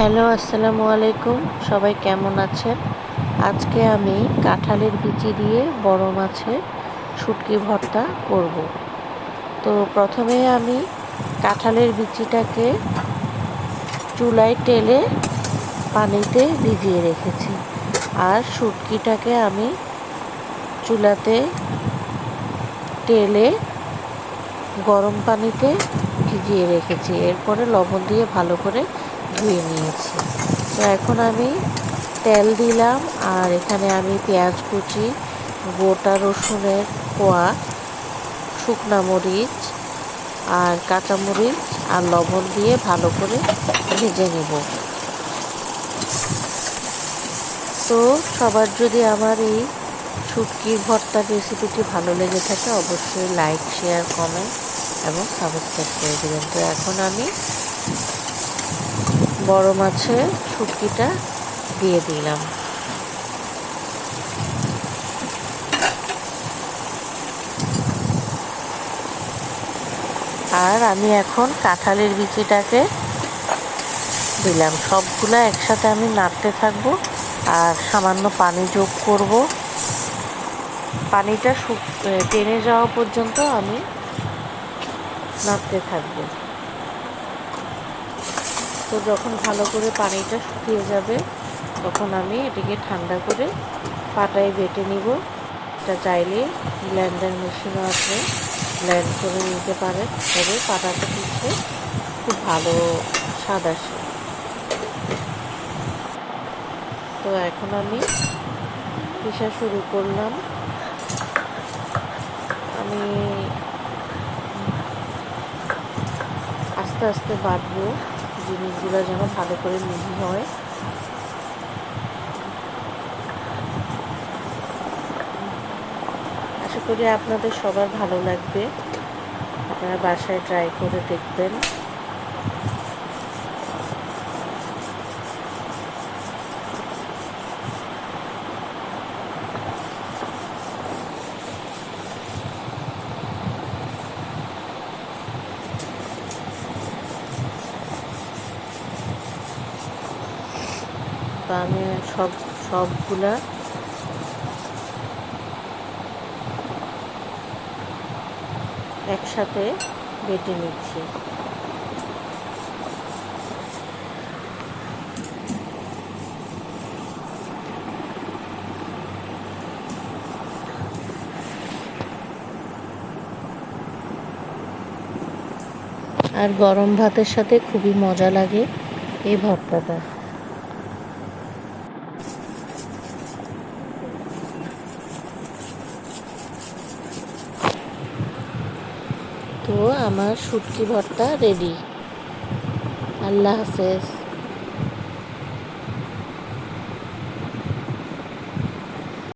Hello, আসসালামু আলাইকুম। সবাই কেমন আছেন? আজকে আমি কাঁঠালের বিচি দিয়ে বড় মাছের শুটকি ভর্তা করব। তো প্রথমে আমি কাঁঠালের বিচিটাকে চুলায় টেলে পানিতে ভিজিয়ে রেখেছি। আর শুটকিটাকে আমি চুলাতে টেলে গরম পানিতে ভিজিয়ে রেখেছি। এরপরে লবণ দিয়ে ভালো করে ধুয়ে নিয়েছি। তো এখন আমি তেল দিলাম আর এখানে আমি পেঁয়াজ কুচি, গোটা রসুনের কোয়া, শুকনা মরিচ আর কাঁচামরিচ আর লবণ দিয়ে ভালো করে ভেজে নেব। তো সবার যদি আমার এই শুটকি ভর্তার রেসিপিটি ভালো লেগে থাকে, অবশ্যই লাইক শেয়ার কমেন্ট এবং সাবস্ক্রাইব করে দেবেন। তো এখন আমি বড় মাছের শুটকিটা দিয়ে দিলাম। আর আমি এখন কাঁঠালের বিচিটাকে দিলাম। সবগুলো একসাথে আমি নাড়তে থাকব আর সামান্য পানি যোগ করব। পানিটা টেনে যাওয়া পর্যন্ত আমি নাড়তে থাকব। তো যখন ভালো করে পানিটা শুকিয়ে যাবে, তখন আমি এটিকে ঠান্ডা করে পাটায় বেটে নিব। এটা চাইলে ব্ল্যান্ডার মেশিনও আছে ব্ল্যান্ড করে নিতে পারে তবে পাটাটা দিচ্ছে খুব ভালো স্বাদ আসে। তো এখন আমি পিসা শুরু করলাম। আমি আস্তে আস্তে বাটবো। জিনিসগুলো যেন ভালো করে মিহি হয়। আশা করি আপনাদের সবার ভালো লাগবে। আপনারা বাসায় ট্রাই করে দেখবেন। আমি সব, সবগুলা একসাথে বেটে নিচ্ছি। আর গরম ভাতের সাথে খুবই মজা লাগে এই ভর্তাটা তো আমার শুটকি ভর্তা রেডি আল্লাহ হাফেজ।